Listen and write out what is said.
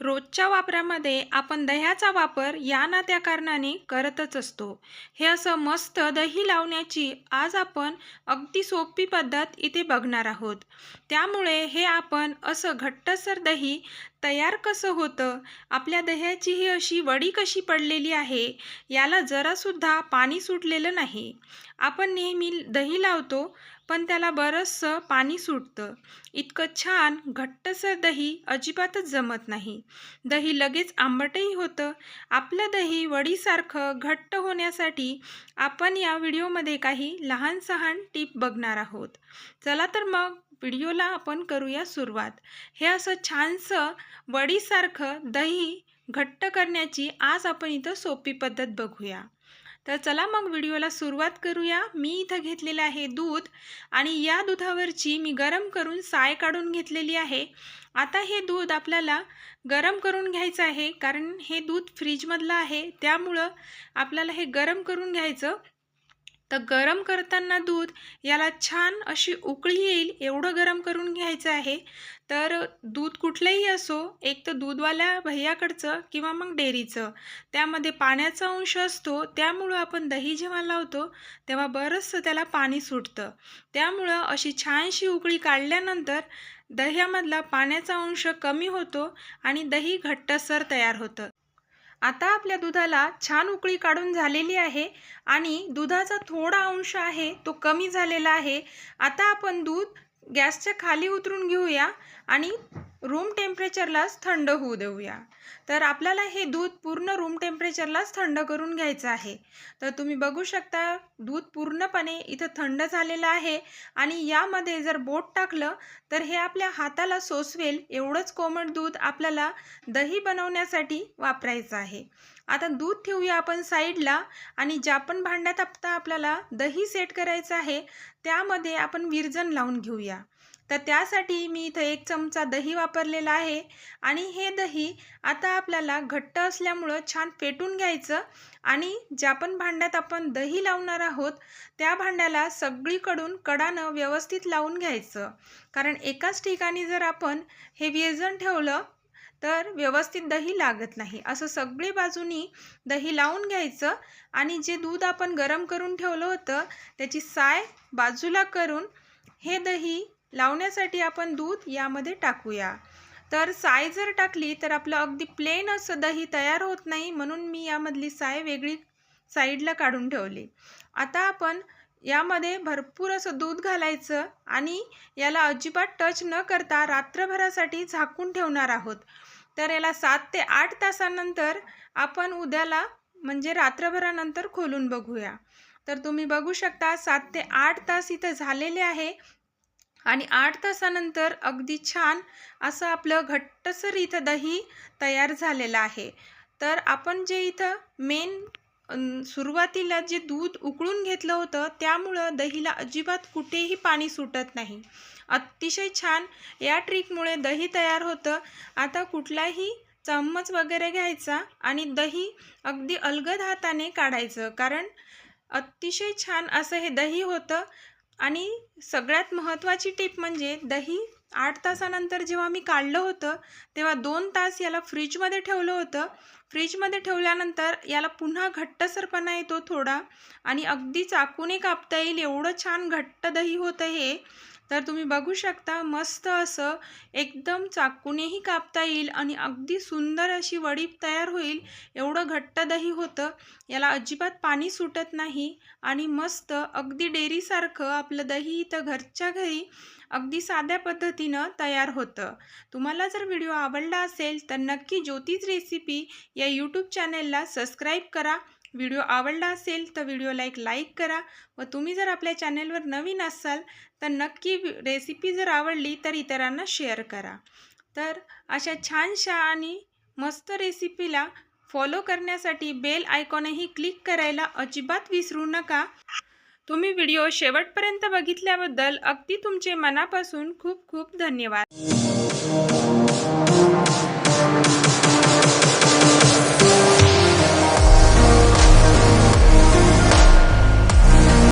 रोजच्या वापरामध्ये आपण दह्याचा वापर या ना त्या कारणाने करतच असतो. हे असं मस्त दही लावण्याची आज आपण अगदी सोपी पद्धत इथे बघणार आहोत. त्यामुळे हे आपण असं घट्टसर दही तयार कसं होतं आपल्या दह्याची ही अशी वडी कशी पडलेली आहे याला जरासुद्धा पाणी सुटलेलं नाही. आपण नेहमी दही लावतो पण त्याला बरंचसं पाणी सुटतं. इतकं छान घट्टसर दही अजिबातच जमत नाही. दही लगेच आंबटही होतं. आपलं दही वडीसारखं घट्ट होण्यासाठी आपण या व्हिडिओमध्ये काही लहान सहान टीप बघणार आहोत. चला तर मग व्हिडिओला आपण करूया सुरुवात. हे असं छानसं वडीसारखं दही घट्ट करण्याची आज आपण इथं सोपी पद्धत बघूया. तर चला मग व्हिडिओला सुरुवात करूया. मी इथं घेतलेलं आहे दूध आणि या दुधावरची मी गरम करून साय काढून घेतलेली आहे. आता हे दूध आपल्याला गरम करून घ्यायचं आहे कारण हे दूध फ्रीजमधलं आहे. त्यामुळं आपल्याला हे गरम करून घ्यायचं. तर गरम करताना दूध याला छान अशी उकळी येईल एवढं गरम करून घ्यायचं आहे. तर दूध कुठलंही असो एक तर दूधवाल्या भैयाकडचं किंवा मग डेअरीचं. त्यामध्ये पाण्याचा अंश असतो त्यामुळं आपण दही जेव्हा लावतो तेव्हा बरंचसं त्याला पाणी सुटतं. त्यामुळं अशी छानशी उकळी काढल्यानंतर दह्यामधला पाण्याचा अंश कमी होतो आणि दही घट्टसर तयार होतं. आता आपल्या दुधाला छान उकळी काढून झालेली आहे आणि दुधाचा थोडा अंश आहे तो कमी झालेला आहे. आता आपण दूध गॅसच्या खाली उतरून घेऊया आणि रूम टेम्परेचरलाच थंड होऊ देऊया. तर आपल्याला हे दूध पूर्ण रूम टेम्परेचरलाच थंड करून घ्यायचं आहे. तर तुम्ही बघू शकता दूध पूर्णपणे इथं थंड झालेलं आहे आणि यामध्ये जर बोट टाकलं तर हे आपल्या हाताला सोसवेल एवढंच कोमट दूध आपल्याला दही बनवण्यासाठी वापरायचं आहे. आता दूध ठेवूया आपण साईडला आणि ज्या पण भांड्यात आता आपल्याला दही सेट करायचं आहे त्यामध्ये आपण विरजन लावून घेऊया. तर त्यासाठी मी इथं एक चमचा दही वापरलेला आहे. आणि हे दही आता आपल्याला घट्ट असल्यामुळं छान पेटून घ्यायचं. आणि ज्या पण भांड्यात आपण दही लावणार आहोत त्या भांड्याला सगळीकडून कडानं व्यवस्थित लावून घ्यायचं. कारण एकाच ठिकाणी जर आपण हे व्यजन ठेवलं तर व्यवस्थित दही लागत नाही. असं सगळी बाजूनी दही लावून घ्यायचं. आणि जे दूध आपण गरम करून ठेवलं होतं त्याची साय बाजूला करून हे दही लावण्यासाठी आपण दूध यामध्ये टाकूया. तर साय जर टाकली तर आपलं अगदी प्लेन असं दही तयार होत नाही म्हणून मी यामधली साय वेगळी साईडला काढून ठेवली. आता आपण यामध्ये भरपूर असं दूध घालायचं आणि याला अजिबात टच न करता रात्रभरासाठी झाकून ठेवणार आहोत. तर याला सात ते आठ तासानंतर आपण उद्याला म्हणजे रात्रभरानंतर खोलून बघूया. तर तुम्ही बघू शकता सात ते आठ तास इथं झालेले आहे. आणि आठ तासानंतर अगदी छान असं आपलं घट्टसर इथं दही तयार झालेलं आहे. तर आपण जे इथं मेन सुरुवातीला जे दूध उकळून घेतलं होतं त्यामुळं दहीला अजिबात कुठेही पाणी सुटत नाही. अतिशय छान या ट्रिकमुळे दही तयार होतं. आता कुठलाही चम्मच वगैरे घ्यायचा आणि दही अगदी अलगद हाताने काढायचं कारण अतिशय छान असं हे दही होतं. आणि सगळ्यात महत्त्वाची टीप म्हणजे दही आठ तासानंतर जेव्हा मी काढलं होतं तेव्हा दोन तास याला फ्रीजमध्ये ठेवलं होतं. फ्रीजमध्ये ठेवल्यानंतर याला पुन्हा घट्टसरपणा येतो थोडा आणि अगदी चाकूने कापता येईल एवढं छान घट्ट दही होतं हे. तर तुम्ही बघू शकता मस्त असं एकदम चाकूनेही कापता येईल आणि अगदी सुंदर अशी वडी तयार होईल. एवढं घट्ट दही होतं याला अजिबात पाणी सुटत नाही आणि मस्त अगदी डेअरीसारखं आपलं दही इथं घरच्या घरी अगदी साध्या पद्धतीनं तयार होतं. तुम्हाला जर व्हिडिओ आवडला असेल तर नक्की ज्योतिष रेसिपी या यूट्यूब चॅनेलला सबस्क्राईब करा. व्हिडिओ आवडला असेल तर व्हिडिओला एक लाईक करा व तुम्ही जर आपल्या चॅनेलवर नवीन असाल तर नक्की रेसिपी जर आवडली तर इतरांना शेअर करा. तर अशा छानशा आणि मस्त रेसिपीला फॉलो करण्यासाठी बेल आयकॉनही क्लिक करायला अजिबात विसरू नका. तुम्ही व्हिडिओ शेवटपर्यंत बघितल्याबद्दल अगदी तुमचे मनापासून खूप खूप धन्यवाद.